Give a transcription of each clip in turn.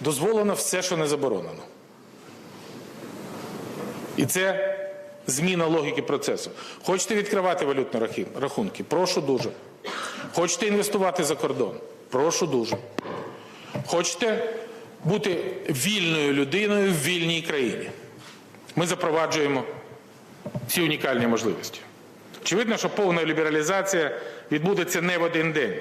Дозволено все, що не заборонено. І це зміна логіки процесу. Хочете відкривати валютні рахунки? Прошу дуже. Хочете інвестувати за кордон? Прошу дуже. Хочете бути вільною людиною в вільній країні? Ми запроваджуємо ці унікальні можливості. Очевидно, що повна лібералізація відбудеться не в один день.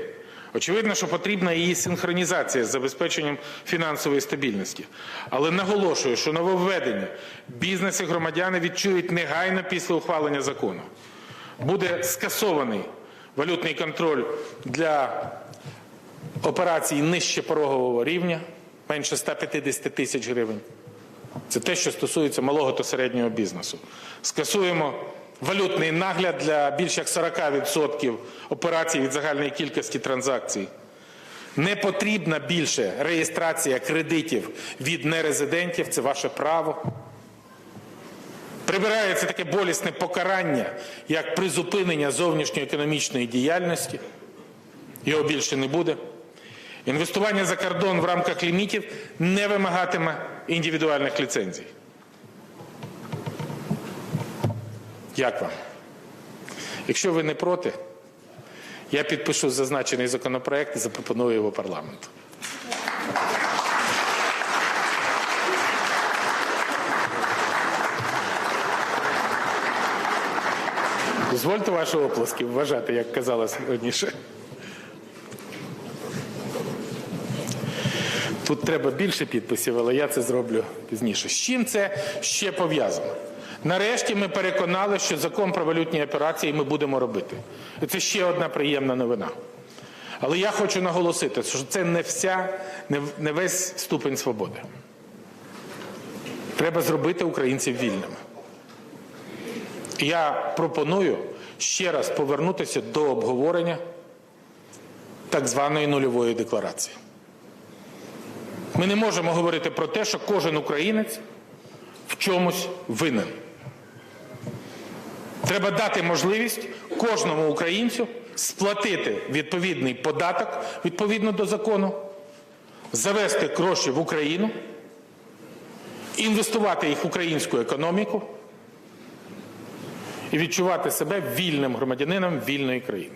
Очевидно, що потрібна її синхронізація з забезпеченням фінансової стабільності. Але наголошую, що нововведення бізнес і громадяни відчують негайно після ухвалення закону. Буде скасований валютний контроль для операцій нижче порогового рівня, менше 150 тисяч гривень. Це те, що стосується малого та середнього бізнесу. Скасуємо валютний нагляд для більш як 40% операцій від загальної кількості транзакцій. Не потрібна більше реєстрація кредитів від нерезидентів, це ваше право. Прибирається таке болісне покарання, як призупинення зовнішньоекономічної діяльності. Його більше не буде. Інвестування за кордон в рамках лімітів не вимагатиме індивідуальних ліцензій. Як вам? Якщо ви не проти, я підпишу зазначений законопроект і запропоную його парламенту. Дозвольте ваші оплески вважати, як казалось раніше. Тут треба більше підписів, але я це зроблю пізніше. З чим це ще пов'язано? Нарешті ми переконали, що закон про валютні операції ми будемо робити. І це ще одна приємна новина. Але я хочу наголосити, що це не вся, не весь ступень свободи. Треба зробити українців вільними. Я пропоную ще раз повернутися до обговорення так званої нульової декларації. Ми не можемо говорити про те, що кожен українець в чомусь винен. Треба дати можливість кожному українцю сплатити відповідний податок відповідно до закону, завести гроші в Україну, інвестувати їх в українську економіку і відчувати себе вільним громадянином вільної країни.